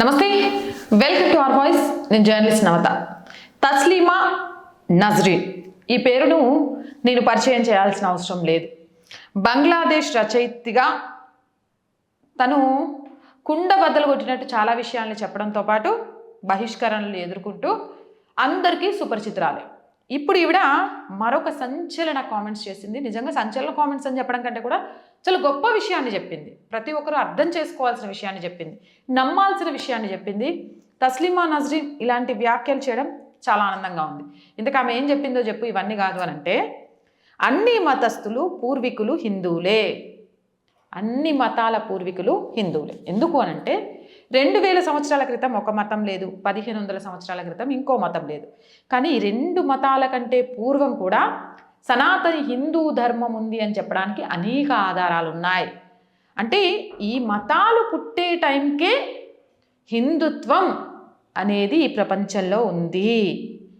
నమస్తే. Welcome to our voice నేను journalist Navatha. Taslima Nasreen ఈ పేరును నేను పరిచయం చేయాల్సిన అవసరం లేదు. బంగ్లాదేశ్ రచయితగా తను కుండ బద్దలు కొట్టినట్టు చాలా విషయాల్ని చెప్పడంతో పాటు బహిష్కరణలు ఎదుర్కొంటూ అందరికీ సుపరిచితురాలే. ఇప్పుడు ఈవిడ మరొక సంచలన కామెంట్స్ చేసింది. నిజంగా సంచలన కామెంట్స్ అని చెప్పడం కంటే కూడా చాలా గొప్ప విషయాన్ని చెప్పింది. ప్రతి ఒక్కరూ అర్థం చేసుకోవాల్సిన విషయాన్ని చెప్పింది. నమ్మాల్సిన విషయాన్ని చెప్పింది. తస్లిమా నజ్రీన్ ఇలాంటి వ్యాఖ్యలు చేయడం చాలా ఆనందంగా ఉంది. ఇంతకు ఆమె ఏం చెప్పిందో చెప్పు ఇవన్నీ కాదు అని అంటే అన్ని మతస్థులు పూర్వీకులు హిందువులే. అన్ని మతాల పూర్వీకులు హిందువులే. ఎందుకు అనంటే రెండు వేల సంవత్సరాల క్రితం ఒక మతం లేదు పదిహేను వందల సంవత్సరాల క్రితం ఇంకో మతం లేదు. కానీ ఈ రెండు మతాల కంటే పూర్వం కూడా సనాతన హిందూ ధర్మం ఉంది అని చెప్పడానికి అనేక ఆధారాలు ఉన్నాయి అంటే ఈ మతాలు పుట్టే టైంకే హిందుత్వం అనేది ఈ ప్రపంచంలో ఉంది.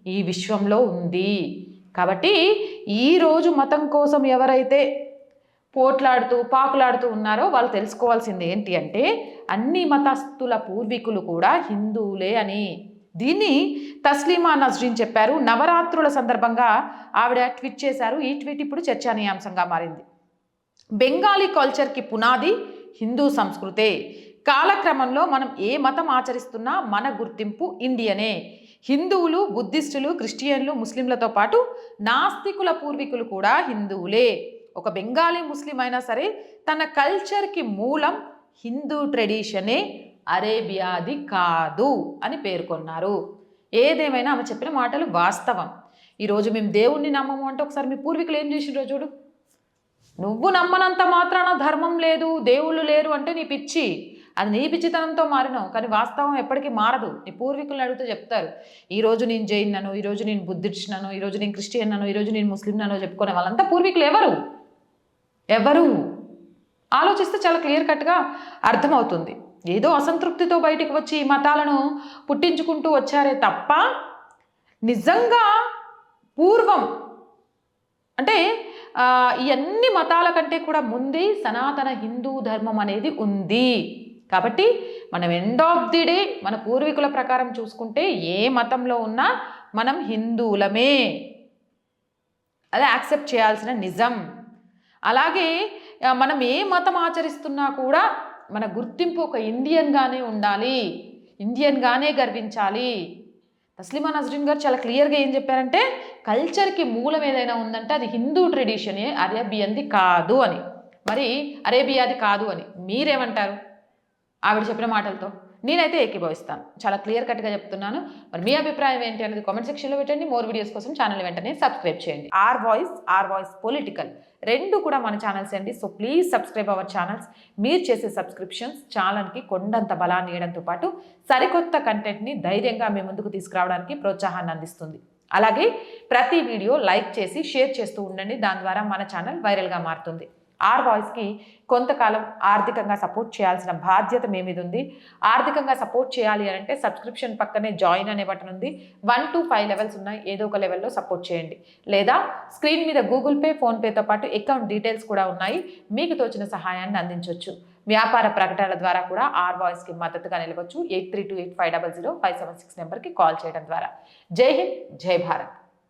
ఈ విశ్వంలో ఉంది. కాబట్టి ఈరోజు మతం కోసం ఎవరైతే పోట్లాడుతూ పాకులాడుతూ ఉన్నారో వాళ్ళు తెలుసుకోవాల్సింది ఏంటి అంటే అన్ని మతస్థుల పూర్వీకులు కూడా హిందువులే అని. దీన్ని తస్లీమా నజ్రీన్ చెప్పారు. నవరాత్రుల సందర్భంగా ఆవిడ ట్వీట్ చేశారు. ఈ ట్వీట్ ఇప్పుడు చర్చనీయాంశంగా మారింది. బెంగాలీ కల్చర్కి పునాది హిందూ సంస్కృతే. కాలక్రమంలో మనం ఏ మతం ఆచరిస్తున్నా మన గుర్తింపు ఇండియనే. హిందువులు బుద్ధిస్టులు క్రిస్టియన్లు ముస్లింలతో పాటు నాస్తికుల పూర్వీకులు కూడా హిందువులే. ఒక బెంగాలీ ముస్లిం అయినా సరే తన కల్చర్కి మూలం హిందూ ట్రెడిషనే అరేబియాది కాదు అని పేర్కొన్నారు. ఏదేమైనా ఆమె చెప్పిన మాటలు వాస్తవం. ఈరోజు మేము దేవుణ్ణి నమ్మము అంటే ఒకసారి మీ పూర్వీకులు ఏం చేసిండ్రో చూడు. నువ్వు నమ్మనంత మాత్రాన ధర్మం లేదు దేవుళ్ళు లేరు అంటే నీ పిచ్చి. అది నీ పిచ్చితనంతో మారినావు కానీ వాస్తవం ఎప్పటికీ మారదు. నీ పూర్వీకులను అడిగితే చెప్తారు. ఈరోజు నేను జైన్ నన్ను ఈరోజు నేను బుద్ధిస్ట్నను ఈరోజు నేను క్రిస్టియన్ నన్ను ఈరోజు నేను ముస్లిం నన్ను చెప్పుకునే వాళ్ళంతా పూర్వీకులు ఎవరు? ఎవరు? ఆలోచిస్తే చాలా క్లియర్ కట్గా అర్థమవుతుంది. ఏదో అసంతృప్తితో బయటకు వచ్చి ఈ మతాలను పుట్టించుకుంటూ వచ్చారే తప్ప నిజంగా పూర్వం అంటే ఈ అన్ని మతాల కంటే కూడా ముందే సనాతన హిందూ ధర్మం అనేది ఉంది. కాబట్టి మనం ఎండ్ ఆఫ్ ది డే మన పూర్వీకుల ప్రకారం చూసుకుంటే ఏ మతంలో ఉన్నా మనం హిందువులమే. అది యాక్సెప్ట్ చేయాల్సిన నిజం. అలాగే మనం ఏ మతం ఆచరిస్తున్నా కూడా మన గుర్తింపు ఒక ఇండియన్గానే ఉండాలి. ఇండియన్గానే గర్వించాలి. తస్లిమా నజరీన్ గారు చాలా క్లియర్గా ఏం చెప్పారంటే కల్చర్కి మూలం ఏదైనా ఉందంటే అది హిందూ ట్రెడిషనే అరేబియన్ది కాదు అని. మరి అరేబియాది కాదు అని. మీరేమంటారు? ఆవిడ చెప్పిన మాటలతో. నేనైతే ఏకీభవిస్తాను. చాలా క్లియర్ కట్గా చెప్తున్నాను. మరి మీ అభిప్రాయం ఏంటి అనేది కామెంట్ సెక్షన్లో పెట్టండి. మోర్ వీడియోస్ కోసం ఛానల్ వెంటనే సబ్స్క్రైబ్ చేయండి. R voice R voice political రెండు కూడా మన ఛానల్స్ అండి. So please subscribe our channels. మీరు చేసే సబ్స్క్రిప్షన్స్ ఛానల్కి కొండంత బలాన్ని ఇవ్వడంతో పాటు సరికొత్త కంటెంట్ని ధైర్యంగా మీ ముందుకు తీసుకురావడానికి ప్రోత్సాహాన్ని అందిస్తుంది. అలాగే ప్రతి వీడియో లైక్ చేసి షేర్ చేస్తూ ఉండండి. దాని ద్వారా మన ఛానల్ వైరల్గా మారుతుంది. ఆర్ బాయ్స్కి కొంతకాలం ఆర్థికంగా సపోర్ట్ చేయాల్సిన బాధ్యత మీ మీద ఉంది. ఆర్థికంగా సపోర్ట్ చేయాలి అని అంటే సబ్స్క్రిప్షన్ పక్కనే జాయిన్ అనే బటన్ ఉంది. వన్ టు ఫైవ్ లెవెల్స్ ఉన్నాయి. ఏదో ఒక లెవెల్లో సపోర్ట్ చేయండి. లేదా స్క్రీన్ మీద గూగుల్ పే ఫోన్పేతో పాటు అకౌంట్ డీటెయిల్స్ కూడా ఉన్నాయి. మీకు తోచిన సహాయాన్ని అందించవచ్చు వ్యాపార ప్రకటనల ద్వారా కూడా ఆర్ బాయ్స్కి మద్దతుగా నిలవచ్చు. Eight three two eight five double zero five seven six నెంబర్కి కాల్ చేయడం ద్వారా. జై హింద్ జై భారత్.